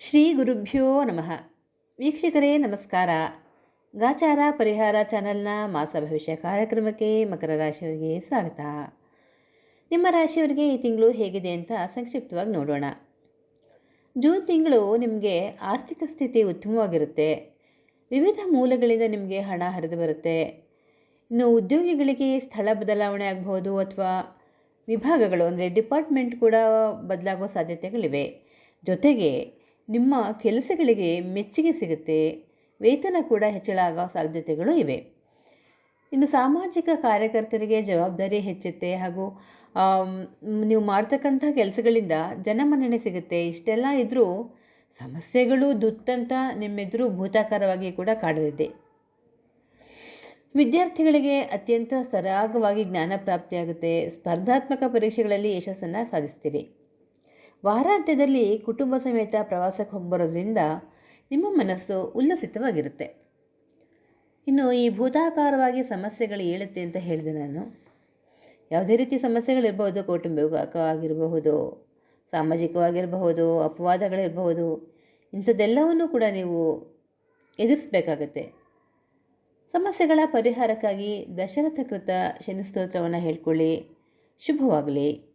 ಶ್ರೀ ಗುರುಭ್ಯೋ ನಮಃ. ವೀಕ್ಷಕರೇ, ನಮಸ್ಕಾರ. ಗಾಚಾರ ಪರಿಹಾರ ಚಾನೆಲ್ನ ಮಾಸ ಭವಿಷ್ಯ ಕಾರ್ಯಕ್ರಮಕ್ಕೆ ಮಕರ ರಾಶಿಯವರಿಗೆ ಸ್ವಾಗತ. ನಿಮ್ಮ ರಾಶಿಯವರಿಗೆ ಈ ತಿಂಗಳು ಹೇಗಿದೆ ಅಂತ ಸಂಕ್ಷಿಪ್ತವಾಗಿ ನೋಡೋಣ. ಜೂನ್ ತಿಂಗಳು ನಿಮಗೆ ಆರ್ಥಿಕ ಸ್ಥಿತಿ ಉತ್ತಮವಾಗಿರುತ್ತೆ. ವಿವಿಧ ಮೂಲಗಳಿಂದ ನಿಮಗೆ ಹಣ ಹರಿದು ಬರುತ್ತೆ. ಇನ್ನು ಉದ್ಯೋಗಿಗಳಿಗೆ ಸ್ಥಳ ಬದಲಾವಣೆ ಆಗಬಹುದು ಅಥವಾ ವಿಭಾಗಗಳು, ಅಂದರೆ ಡಿಪಾರ್ಟ್ಮೆಂಟ್ ಕೂಡ ಬದಲಾಗೋ ಸಾಧ್ಯತೆಗಳಿವೆ. ಜೊತೆಗೆ ನಿಮ್ಮ ಕೆಲಸಗಳಿಗೆ ಮೆಚ್ಚುಗೆ ಸಿಗುತ್ತೆ, ವೇತನ ಕೂಡ ಹೆಚ್ಚಳ ಆಗೋ ಸಾಧ್ಯತೆಗಳು ಇವೆ. ಇನ್ನು ಸಾಮಾಜಿಕ ಕಾರ್ಯಕರ್ತರಿಗೆ ಜವಾಬ್ದಾರಿ ಹೆಚ್ಚುತ್ತೆ ಹಾಗೂ ನೀವು ಮಾಡ್ತಕ್ಕಂಥ ಕೆಲಸಗಳಿಂದ ಜನಮನ್ನಣೆ ಸಿಗುತ್ತೆ. ಇಷ್ಟೆಲ್ಲ ಇದ್ದರೂ ಸಮಸ್ಯೆಗಳು ದುತ್ತಂತ ನಿಮ್ಮೆದುರು ಭೂತಾಕಾರವಾಗಿ ಕೂಡ ಕಾಡಲಿದೆ ವಿದ್ಯಾರ್ಥಿಗಳಿಗೆ ಅತ್ಯಂತ ಸರಾಗವಾಗಿ ಜ್ಞಾನ ಪ್ರಾಪ್ತಿಯಾಗುತ್ತೆ. ಸ್ಪರ್ಧಾತ್ಮಕ ಪರೀಕ್ಷೆಗಳಲ್ಲಿ ಯಶಸ್ಸನ್ನು ಸಾಧಿಸ್ತೀರಿ. ವಾರಾಂತ್ಯದಲ್ಲಿ ಕುಟುಂಬ ಸಮೇತ ಪ್ರವಾಸಕ್ಕೆ ಹೋಗ್ಬರೋದ್ರಿಂದ ನಿಮ್ಮ ಮನಸ್ಸು ಉಲ್ಲಸಿತವಾಗಿರುತ್ತೆ. ಇನ್ನು ಈ ಭೂತಾಕಾರವಾಗಿ ಸಮಸ್ಯೆಗಳು ಏಳುತ್ತೆ ಅಂತ ಹೇಳಿದೆ ನಾನು. ಯಾವುದೇ ರೀತಿ ಸಮಸ್ಯೆಗಳಿರ್ಬೋದು ಕೌಟುಂಬಿಕವಾಗಿರಬಹುದು, ಸಾಮಾಜಿಕವಾಗಿರಬಹುದು, ಅಪವಾದಗಳಿರಬಹುದು, ಇಂಥದ್ದೆಲ್ಲವನ್ನೂ ಕೂಡ ನೀವು ಎದುರಿಸಬೇಕಾಗತ್ತೆ. ಸಮಸ್ಯೆಗಳ ಪರಿಹಾರಕ್ಕಾಗಿ ದಶರಥ ಕೃತ ಶನಿ ಸ್ತೋತ್ರವನ್ನು ಹೇಳ್ಕೊಳ್ಳಿ. ಶುಭವಾಗಲಿ.